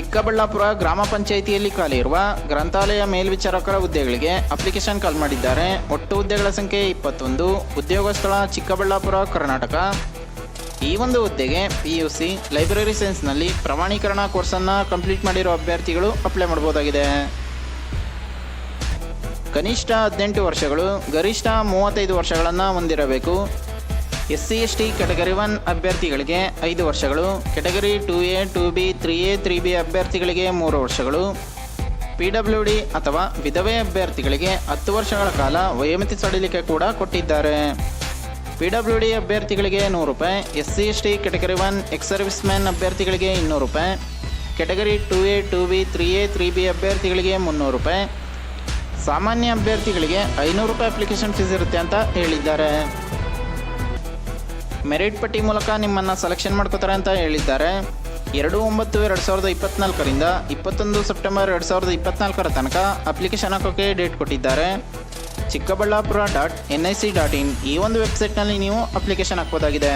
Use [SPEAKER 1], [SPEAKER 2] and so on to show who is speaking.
[SPEAKER 1] ಚಿಕ್ಕಬಳ್ಳಾಪುರ ಗ್ರಾಮ ಪಂಚಾಯಿತಿಯಲ್ಲಿ ಇರುವ ಗ್ರಂಥಾಲಯ ಮೇಲ್ವಿಚಾರಕರ ಹುದ್ದೆಗಳಿಗೆ ಅಪ್ಲಿಕೇಶನ್ ಕಾಲ್ ಮಾಡಿದ್ದಾರೆ. ಒಟ್ಟು ಹುದ್ದೆಗಳ ಸಂಖ್ಯೆ ಇಪ್ಪತ್ತೊಂದು. ಉದ್ಯೋಗ ಸ್ಥಳ ಚಿಕ್ಕಬಳ್ಳಾಪುರ, ಕರ್ನಾಟಕ. ಈ ಒಂದು ಹುದ್ದೆಗೆ ಪಿ ಯು ಸಿ ಲೈಬ್ರರಿ ಸೈನ್ಸ್ನಲ್ಲಿ ಪ್ರಮಾಣೀಕರಣ ಕೋರ್ಸನ್ನು ಕಂಪ್ಲೀಟ್ ಮಾಡಿರೋ ಅಭ್ಯರ್ಥಿಗಳು ಅಪ್ಲೈ ಮಾಡ್ಬೋದಾಗಿದೆ ಕನಿಷ್ಠ ಹದಿನೆಂಟು ವರ್ಷಗಳು, ಗರಿಷ್ಠ ಮೂವತ್ತೈದು ವರ್ಷಗಳನ್ನು ಹೊಂದಿರಬೇಕು. S C S T category one ಅಭ್ಯರ್ಥಿಗಳಿಗೆ ಐದು ವರ್ಷಗಳು category two A, two B, three A, three B ಅಭ್ಯರ್ಥಿಗಳಿಗೆ ಮೂರು ವರ್ಷಗಳು. ಪಿ ಡಬ್ಲ್ಯೂ ಡಿ ಅಥವಾ ವಿಧವೆ ಅಭ್ಯರ್ಥಿಗಳಿಗೆ ಹತ್ತು ವರ್ಷಗಳ ಕಾಲ ವಯೋಮಿತಿ ಸಡಿಲಿಕೆ ಕೂಡ ಕೊಟ್ಟಿದ್ದಾರೆ. ಪಿ ಡಬ್ಲ್ಯೂ ಡಿ ಅಭ್ಯರ್ಥಿಗಳಿಗೆ ನೂರು ರೂಪಾಯಿ S C S T category one ex service man ಅಭ್ಯರ್ಥಿಗಳಿಗೆ ಇನ್ನೂರು ರೂಪಾಯಿ category two A, two B, three A, three B ಅಭ್ಯರ್ಥಿಗಳಿಗೆ ಮುನ್ನೂರು ರೂಪಾಯಿ. ಸಾಮಾನ್ಯ ಅಭ್ಯರ್ಥಿಗಳಿಗೆ ಐನೂರು ರೂಪಾಯಿ ಅಪ್ಲಿಕೇಶನ್ ಫೀಸ್ ಇರುತ್ತೆ ಅಂತ ಹೇಳಿದ್ದಾರೆ. ಮೆರಿಟ್ ಪಟ್ಟಿ ಮೂಲಕ ನಿಮ್ಮನ್ನು ಸೆಲೆಕ್ಷನ್ ಮಾಡ್ಕೋತಾರೆ ಅಂತ ಹೇಳಿದ್ದಾರೆ. ಎರಡು ಒಂಬತ್ತು ಎರಡು ಸಾವಿರದ ಇಪ್ಪತ್ತ್ನಾಲ್ಕರಿಂದ ಇಪ್ಪತ್ತೊಂದು ಸೆಪ್ಟೆಂಬರ್ ಎರಡು ಸಾವಿರದ ಇಪ್ಪತ್ತ್ನಾಲ್ಕರ ತನಕ ಅಪ್ಲಿಕೇಶನ್ ಹಾಕೋಕ್ಕೆ ಡೇಟ್ ಕೊಟ್ಟಿದ್ದಾರೆ. Chikkaballapura dot N I C dot in ಈ ಒಂದು ವೆಬ್ಸೈಟ್ನಲ್ಲಿ ನೀವು ಅಪ್ಲಿಕೇಶನ್ ಹಾಕ್ಬೋದಾಗಿದೆ.